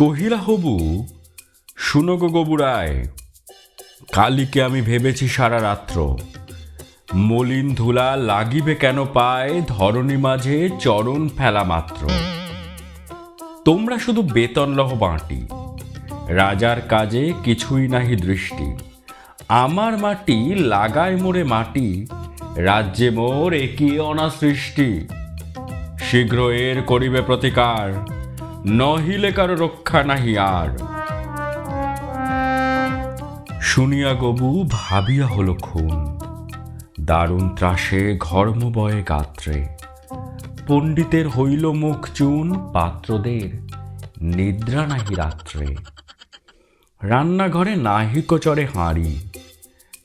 কহিলা, হবু, শুনো গো গবুরায়, কালিকে আমি ভেবেছি সারা রাত্র মলিন ধুলা লাগিবে কেন পায় ধরণী মাঝে চরণ ফেলা মাত্র। তোমরা শুধু বেতন লহ বাঁটি, রাজার কাজে কিছুই নাহি দৃষ্টি। আমার মাটি লাগায় মোরে মাটি, রাজ্যে মোর একই অনা সৃষ্টি শীঘ্র এর করিবে প্রতিকার নহিলে কারও রক্ষা নাহি আর। শুনিয়া গবু, ভাবিয়া হলো খুন। দারুণ ত্রাসে ঘর্ম বয়ে গাত্রে। পণ্ডিতের হইল মুখ চুন, পাত্রদের নিদ্রা নাহি রাত্রে। রান্নাঘরে নাহিক চরে হাঁড়ি।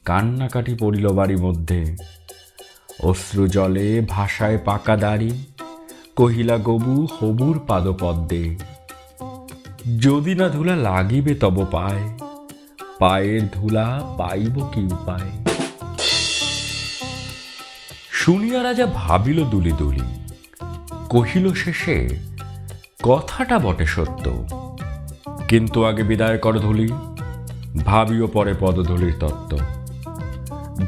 কান্নাকাটি পড়িল বাড়ি মধ্যে। অশ্রু জলে ভাষায় পাকা দাড়ি। কহিলা, গবু, হবুর পাদপদ্মে। যদি না ধুলা লাগিবে তব পায়, পায়ের ধুলা পাইব কি উপায়? শুনিয়া রাজা ভাবিল দুলি দুলি। কহিল শেষে, কথাটা বটে সত্য। কিন্তু আগে বিদায় কর ধুলি, ভাবিও পরে পদধূলির তত্ত্ব।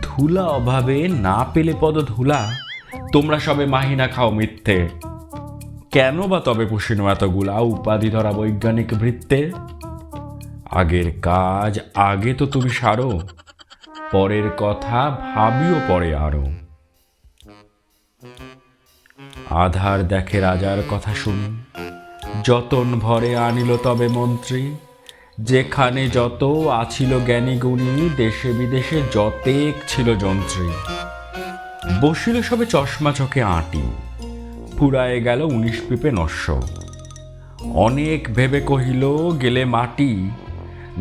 ধুলা অভাবে না পেলে পদ ধুলা তোমরা সবে মাহিনা খাও মিথ্যে। কেন বা তবে পুষিনো এতগুলা উপাধি ধরা বৈজ্ঞানিক বৃত্তে? আগের কাজ আগে তো তুমি সারো, পরের কথা ভাবিও পরে আরও। আধার দেখে রাজার কথা শুনি, যতন ভরে আনিল তবে মন্ত্রী, যেখানে যত আছিল জ্ঞানী গুণী, দেশে বিদেশে যতেক ছিল যন্ত্রী। বসিল সবে চশমা চোখে আঁটি। ফুরায়ে গেল উনিশ পিপে নস্য। অনেক ভেবে কহিল, গেলে মাটি,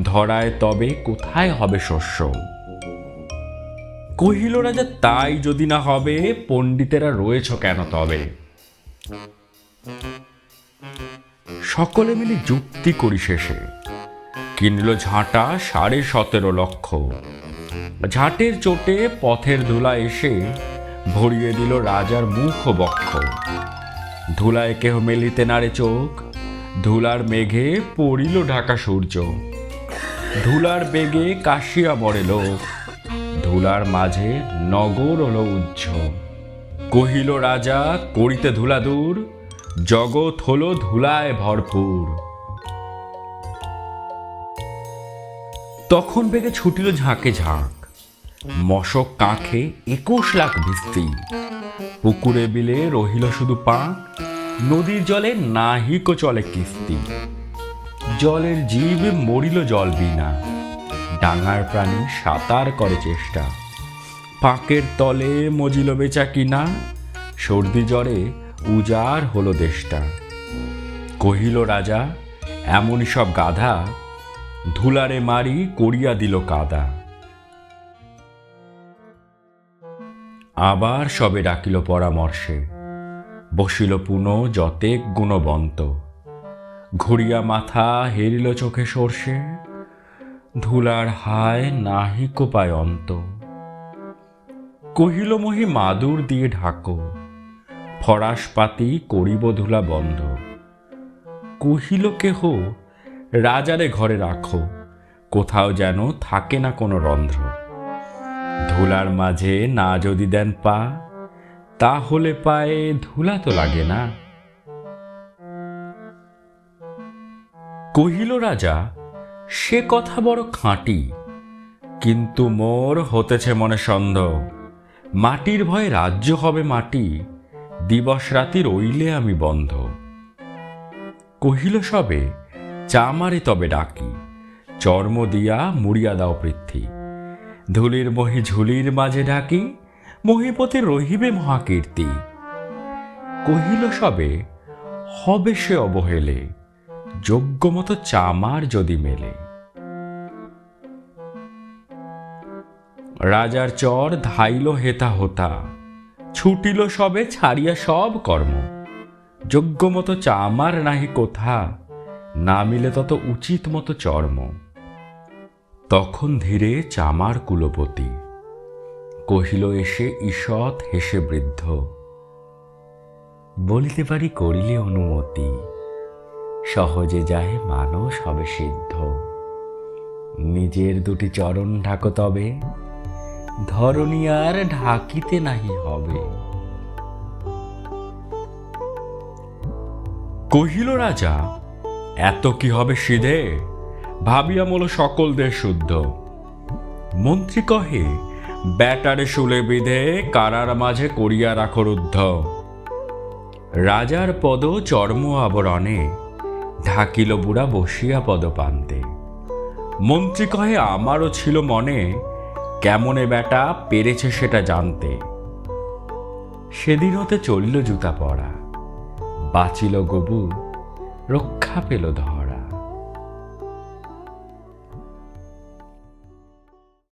ধরায় তবে কোথায় হবে শস্য? কহিল রাজা তাই যদি না হবে, পণ্ডিতেরা রয়েছ কেন তবে? সকলে মিলে যুক্তি করি শেষে। কিনল ঝাঁটা সাড়ে সতেরো লক্ষ। ঝাঁটের চোটে পথের ধুলা এসে ভরিয়ে দিল রাজার মুখ বক্ষ। ধুলায় কেহ মেলিতে নারে চোখ, ধুলার মেঘে পড়িল ঢাকা সূর্য। ধুলার বেগে কাশিয়া মরে লোক, ধুলার মাঝে নগর হলো উজ্জ কহিল, রাজা, করিতে ধুলা দূর, জগৎ হলো ধুলায় ভরপুর। তখন বেগে ছুটিল ঝাঁকে ঝাঁক মশক কাঁখে একুশ লাখ ভিস্তি পুকুরে বিলে রহিল শুধু পাঁক নদীর জলে নাহিক চলে কিস্তি। জলের জীব মরিল জল বিনা, ডাঙার প্রাণী সাঁতার করে চেষ্টা। পাকের তলে মজিল বেচা কিনা, সর্দি জ্বরে উজাড় হলো দেশটা। কহিল রাজা, এমনই সব গাধা, ধুলারে মারি করিয়া দিল কাদা। আবার সবে ডাকিল পরামর্শে। বসিল পুন যতেক গুণবন্ত। ঘুরিয়া মাথা হেরিল চোখে সর্ষে। ধুলার হায় নাহি কোপায় অন্ত কহিল মহি মাদুর দিয়ে ঢাকো। ফরাস পাতি করিব ধুলা বন্ধ। কহিল কেহ, রাজারে ঘরে রাখো। কোথাও যেন থাকে না কোনো রন্ধ্র। ধুলার মাঝে না যদি দেন পা, তাহলে পায়ে ধুলা তো লাগে না। কহিল রাজা, সে কথা বড় খাঁটি, কিন্তু মোর হতেছে মনে সন্দেহ। মাটির ভয়ে রাজ্য হবে মাটি, দিবস রাতি রইলে আমি বন্ধ। কহিল সবে চামারে তবে ডাকি, চর্ম দিয়া মুড়িয়া দাও পৃথ্বী। ধুলির মহি ঝুলির মাঝে ডাকি, মহিপতি রহিবে মহাকীর্তি। কহিল সবে, হবে সে অবহেলে যোগ্য মতো চামার যদি মেলে। রাজার চর ধাইল হেতা হোতা, ছুটিল সবে ছাড়িয়া সব কর্ম। যোগ্য মতো চামার নাহি কোথা না মিলে তত উচিত মতো চর্ম। তখন ধীরে চামার কুলপতি। কহিল, এসে ঈষৎ হেসে বৃদ্ধ। বলিতে পারি করিলে অনুমতি। সহজে যায় মানুষ হবে সিদ্ধ। নিজের দুটি চরণ ঢাকো তবে। ধরণী আর ঢাকিতে নাহি হবে। কহিল, রাজা, এত কি হবে সিধে? ভাবিয়া মোল সকল দেশ শুদ্ধ। মন্ত্রী কহে, ব্যাটারে শুলে বিধে কারার মাঝে করিয়া রাখো রুদ্ধ। রাজার পদ চর্ম আবরণে, ঢাকিল বুড়া বসিয়া পদপান্তে মন্ত্রী কহে, আমারও ছিল মনে, কেমনে বেটা পেরেছে সেটা জানতে। সেদিন হতে চলল জুতা পরা বাঁচিল গবু, রক্ষা পেল ধর